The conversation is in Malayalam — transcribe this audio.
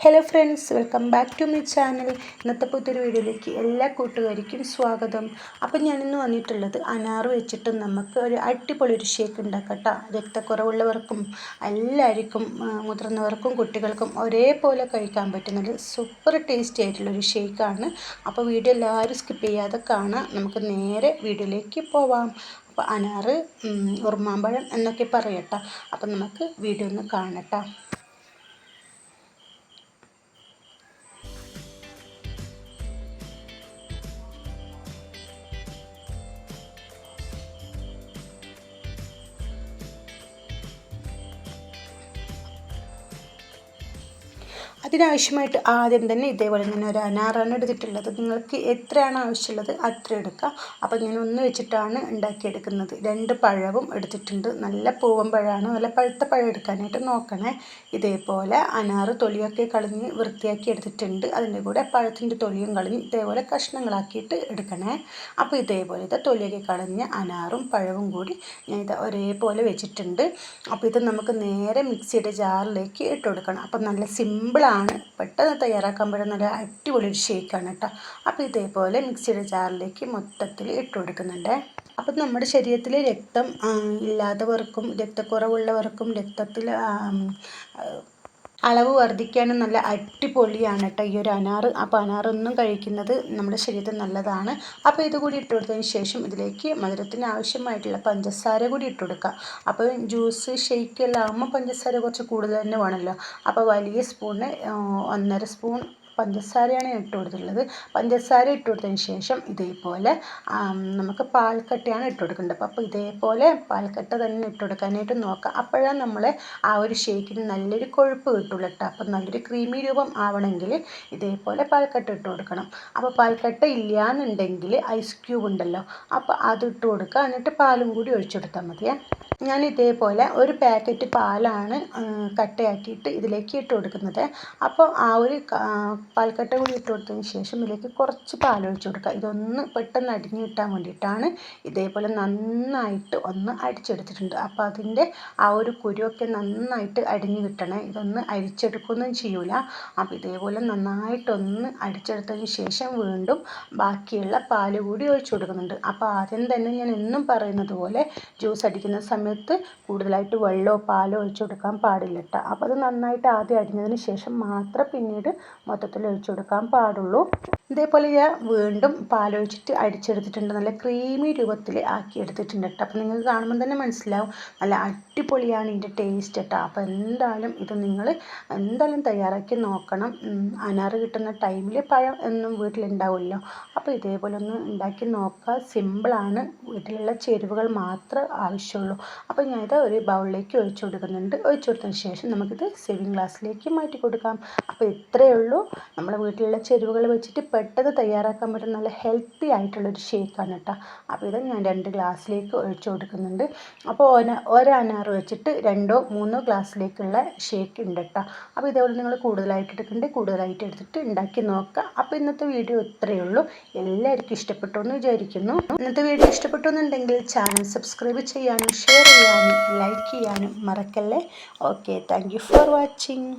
Hello friends welcome back to my channel ഇന്നത്തെ പുതിയൊരു വീഡിയോയിലേക്ക് എല്ലാ കൂട്ടുകാർക്കും സ്വാഗതം. അപ്പം ഞാനിന്ന് വന്നിട്ടുള്ളത് അനാറ് വെച്ചിട്ട് നമുക്ക് ഒരു അടിപൊളി ഒരു ഷേക്ക് ഉണ്ടാക്കട്ടോ. രക്തക്കുറവുള്ളവർക്കും എല്ലാവർക്കും മുതിർന്നവർക്കും കുട്ടികൾക്കും ഒരേപോലെ കഴിക്കാൻ പറ്റുന്ന ഒരു സൂപ്പർ ടേസ്റ്റി ആയിട്ടുള്ളൊരു ഷേക്കാണ് അപ്പോൾ വീഡിയോ എല്ലാവരും സ്കിപ്പ് ചെയ്യാതെ കാണാം. നമുക്ക് നേരെ വീഡിയോയിലേക്ക് പോവാം. അപ്പോൾ അനാറ് ഉറുമാമ്പഴം എന്നൊക്കെ പറയട്ടോ. അപ്പം നമുക്ക് വീഡിയോ ഒന്ന് കാണട്ടോ. അതിനാവശ്യമായിട്ട് ആദ്യം തന്നെ ഇതേപോലെ തന്നെ ഒരു അനാറാണ് എടുത്തിട്ടുള്ളത്. നിങ്ങൾക്ക് എത്രയാണ് ആവശ്യമുള്ളത് അത്ര എടുക്കുക അപ്പോൾ ഞാൻ ഒന്ന് വെച്ചിട്ടാണ് ഉണ്ടാക്കിയെടുക്കുന്നത്. രണ്ട് പഴവും എടുത്തിട്ടുണ്ട്. നല്ല പൂവൻ പഴമാണ്. നല്ല പഴുത്ത പഴം എടുക്കാനായിട്ട് നോക്കണേ. ഇതേപോലെ അനാറ് തൊലിയൊക്കെ കളഞ്ഞ് വൃത്തിയാക്കി എടുത്തിട്ടുണ്ട്. അതിന്റെ കൂടെ പഴത്തിന്റെ തൊലിയും കളഞ്ഞ് ഇതേപോലെ കഷ്ണങ്ങളാക്കിയിട്ട് എടുക്കണേ. അപ്പോൾ ഇതേപോലെ ഇത് തൊലിയൊക്കെ കളഞ്ഞ് അനാറും പഴവും കൂടി ഞാൻ ഇത് ഒരേപോലെ വെച്ചിട്ടുണ്ട്. അപ്പോൾ ഇത് നമുക്ക് നേരെ മിക്സിയുടെ ജാറിലേക്ക് ഇട്ട് കൊടുക്കണം. അപ്പോൾ നല്ല സിമ്പിൾ ആണ്. പെട്ടെന്ന് തയ്യാറാക്കാൻ പറ്റുന്ന നല്ല അടിപൊളി ഒരു ഷേക്കാണ് കേട്ടോ. അപ്പോൾ ഇതേപോലെ മിക്സിയുടെ ജാറിലേക്ക് മൊത്തത്തിൽ ഇട്ട് കൊടുക്കുന്നുണ്ട്. അപ്പം നമ്മുടെ ശരീരത്തിൽ രക്തം ഇല്ലാത്തവർക്കും രക്തക്കുറവുള്ളവർക്കും രക്തത്തിൽ അളവ് വർദ്ധിക്കാനും നല്ല അടിപൊളിയാണ് കേട്ടോ ഈ ഒരു അനാറ്. അപ്പോൾ അനാറൊന്നും കഴിക്കുന്നത് നമ്മുടെ ശരീരത്തിന് നല്ലതാണ്. അപ്പോൾ ഇത് കൂടി ഇട്ട് കൊടുത്തതിന് ശേഷം ഇതിലേക്ക് മധുരത്തിന് ആവശ്യമായിട്ടുള്ള പഞ്ചസാര കൂടി ഇട്ട് കൊടുക്കുക അപ്പോൾ ജ്യൂസ് ഷെയ്ക്ക് എല്ലാം ആകുമ്പോൾ പഞ്ചസാര കുറച്ച് കൂടുതൽ തന്നെ വേണമല്ലോ. അപ്പോൾ വലിയ സ്പൂണിന് ഒന്നര സ്പൂൺ പഞ്ചസാരയാണ് ഇട്ട് കൊടുത്തിട്ടുള്ളത്. പഞ്ചസാര ഇട്ട് കൊടുത്തതിന് ശേഷം ഇതേപോലെ നമുക്ക് പാൽക്കട്ടയാണ് ഇട്ട് കൊടുക്കേണ്ടത്. അപ്പോൾ ഇതേപോലെ പാൽക്കട്ട തന്നെ ഇട്ട് കൊടുക്കാനായിട്ട് നോക്കാം. അപ്പോഴാണ് നമ്മൾ ആ ഒരു ഷേക്കിന് നല്ലൊരു കൊഴുപ്പ് കിട്ടുള്ളൂ കേട്ടോ. അപ്പം നല്ലൊരു ക്രീമി രൂപം ആവണമെങ്കിൽ ഇതേപോലെ പാൽക്കട്ട ഇട്ട് കൊടുക്കണം. അപ്പോൾ പാൽക്കട്ട ഇല്ലയെന്നുണ്ടെങ്കിൽ ഐസ് ക്യൂബ് ഉണ്ടല്ലോ അപ്പോൾ അത് കൊടുക്കുക. എന്നിട്ട് പാലും കൂടി ഒഴിച്ചെടുത്താൽ മതിയേ. ഞാൻ ഇതേപോലെ ഒരു പാക്കറ്റ് പാലാണ് കട്ടയാക്കിയിട്ട് ഇതിലേക്ക് ഇട്ട് കൊടുക്കുന്നത്. അപ്പോൾ ആ ഒരു പാൽക്കട്ട കൂടി ഇട്ട് കൊടുത്തതിന് ശേഷം ഇതിലേക്ക് കുറച്ച് പാലൊഴിച്ച് കൊടുക്കുക. ഇതൊന്ന് പെട്ടെന്ന് അടിഞ്ഞു കിട്ടാൻ വേണ്ടിയിട്ടാണ് ഇതേപോലെ നന്നായിട്ട് ഒന്ന് അടിച്ചെടുത്തിട്ടുണ്ട്. അപ്പോൾ അതിന്റെ ആ ഒരു കുരുവൊക്കെ നന്നായിട്ട് അടിഞ്ഞു കിട്ടണേ. ഇതൊന്ന് അരിച്ചെടുക്കുകയൊന്നും ചെയ്യൂല. അപ്പോൾ ഇതേപോലെ നന്നായിട്ടൊന്ന് അടിച്ചെടുത്തതിന് ശേഷം വീണ്ടും ബാക്കിയുള്ള പാൽ കൂടി ഒഴിച്ചു കൊടുക്കുന്നുണ്ട്. അപ്പോൾ ആദ്യം തന്നെ ഞാൻ എന്നും പറയുന്നത് പോലെ ജ്യൂസ് അടിക്കുന്ന സമയത്ത് കൂടുതലായിട്ട് വെള്ളമോ പാലോ ഒഴിച്ചു കൊടുക്കാൻ പാടില്ല കേട്ടോ അപ്പോൾ അത് നന്നായിട്ട് ആദ്യം അരിഞ്ഞതിന് ശേഷം മാത്രം പിന്നീട് മൊത്തത്തിൽ ഒഴിച്ചു കൊടുക്കാൻ പാടുള്ളൂ. ഇതേപോലെ ഞാൻ വീണ്ടും പാലൊഴിച്ചിട്ട് അടിച്ചെടുത്തിട്ടുണ്ട്. നല്ല ക്രീമി രൂപത്തിൽ ആക്കി എടുത്തിട്ടുണ്ട് കേട്ടോ അപ്പോൾ നിങ്ങൾക്ക് കാണുമ്പോൾ തന്നെ മനസ്സിലാവും. നല്ല അടിപൊളിയാണ് ഇതിന്റെ ടേസ്റ്റ് കേട്ടോ അപ്പോൾ എന്തായാലും ഇത് നിങ്ങൾ എന്തായാലും തയ്യാറാക്കി നോക്കണം. അനാറ് കിട്ടുന്ന ടൈമിൽ പഴം എന്നും വീട്ടിലുണ്ടാവുമല്ലോ. അപ്പോൾ ഇതേപോലെ ഒന്ന് ഉണ്ടാക്കി നോക്കുക. സിമ്പിളാണ് വീട്ടിലുള്ള ചേരുവകൾ മാത്രം ആവശ്യമുള്ളൂ. അപ്പോൾ ഞാനിത് ഒരു ബൗളിലേക്ക് ഒഴിച്ചു കൊടുക്കുന്നുണ്ട്. ഒഴിച്ചു കൊടുത്തതിന് ശേഷം നമുക്കിത് സേവിങ് ഗ്ലാസ്സിലേക്ക് മാറ്റി കൊടുക്കാം. അപ്പോൾ ഇത്രയേ ഉള്ളൂ. നമ്മുടെ വീട്ടിലുള്ള ചേരുവകൾ വെച്ചിട്ട് പെട്ടെന്ന് തയ്യാറാക്കാൻ പറ്റുന്ന നല്ല ഹെൽത്തി ആയിട്ടുള്ളൊരു ഷേക്കാണ് കേട്ടോ അപ്പോൾ ഇത് ഞാൻ രണ്ട് ഗ്ലാസ്സിലേക്ക് ഒഴിച്ച് കൊടുക്കുന്നുണ്ട്. അപ്പോൾ ഒന ഒരനാറ് വെച്ചിട്ട് രണ്ടോ മൂന്നോ ഗ്ലാസ്സിലേക്കുള്ള ഷേക്ക് ഉണ്ട് കേട്ടോ അപ്പോൾ ഇതേപോലെ നിങ്ങൾ കൂടുതലായിട്ട് എടുക്കുന്നുണ്ട് കൂടുതലായിട്ട് എടുത്തിട്ട് ഉണ്ടാക്കി നോക്കുക അപ്പോൾ ഇന്നത്തെ വീഡിയോ ഇത്രയേ ഉള്ളൂ. എല്ലാവർക്കും ഇഷ്ടപ്പെട്ടു എന്ന് വിചാരിക്കുന്നു. ഇന്നത്തെ വീഡിയോ ഇഷ്ടപ്പെട്ടു എന്നുണ്ടെങ്കിൽ ചാനൽ സബ്സ്ക്രൈബ് ചെയ്യാനും ഷെയർ ചെയ്യാനും ലൈക്ക് ചെയ്യാനും മറക്കല്ലേ? Okay thank for watching